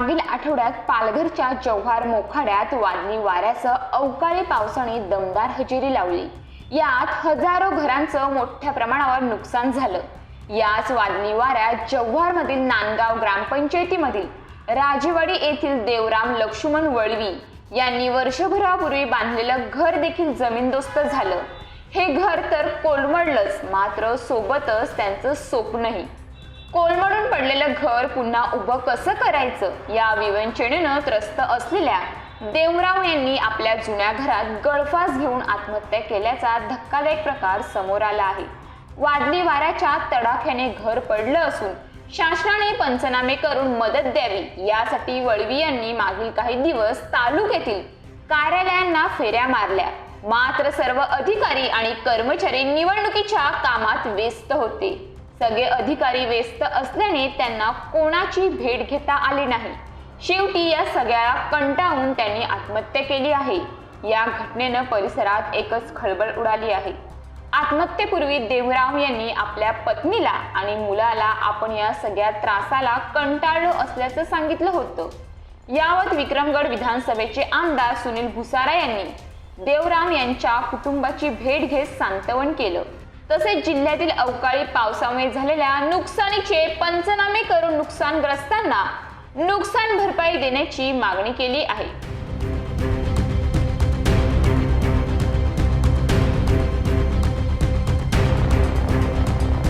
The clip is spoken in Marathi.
मागील आठवड्यात पालघरच्या जव्हार मोखाड्यात वादळी वाऱ्यासह अवकाळी पावसाने दमदार हजेरी लावली. यात हजारो घरांचं मोठ्या प्रमाणावर नुकसान झालं. याच वादळी वाऱ्यात जव्हारमधील नांदगाव ग्रामपंचायतीमधील राजेवाडी येथील देवराम लक्ष्मण वळवी यांनी वर्षभरापूर्वी बांधलेलं घर देखील जमीनदोस्त झालं. हे घर तर कोलमडलंच मात्र सोबतच त्यांचं स्वप्नही. कोलमडून पडलेलं घर पुन्हा उभं कसं करायचं? या विवंचनेनं त्रस्त असलेल्या देवराव यांनी आपल्या जुन्या घरात गळफास घेऊन आत्महत्या केल्याचा धक्कादायक प्रकार समोर आला आहे. वादळी वाऱ्याच्या तडाख्याने घर पडलं असून शासनाने पंचनामे करून मदत द्यावी यासाठी वळवी यांनी मागील काही दिवस तालुक्यातील कार्यालयांना फेऱ्या मारल्या. मात्र सर्व अधिकारी आणि कर्मचारी निवडणुकीच्या कामात व्यस्त होते. सगळे अधिकारी व्यस्त असल्याने त्यांना कोणाची भेट घेता आली नाही. शेवटी या सगळ्याला कंटाळून त्यांनी आत्महत्या केली आहे. या घटनेनं परिसरात एकच खळबळ उडाली आहे. आत्महत्येपूर्वी देवराव यांनी आपल्या पत्नीला आणि मुलाला आपण या सगळ्या त्रासाला कंटाळलो असल्याचं सांगितलं होतं. यावत विक्रमगड विधानसभेचे आमदार सुनील भुसारा यांनी देवराम यांच्या कुटुंबाची भेट घेत सांत्वन केलं. तसेच जिल्ह्यातील अवकाळी पावसामुळे झालेल्या नुकसानीचे पंचनामे करून नुकसानग्रस्तांना नुकसान भरपाई देण्याची मागणी केली आहे.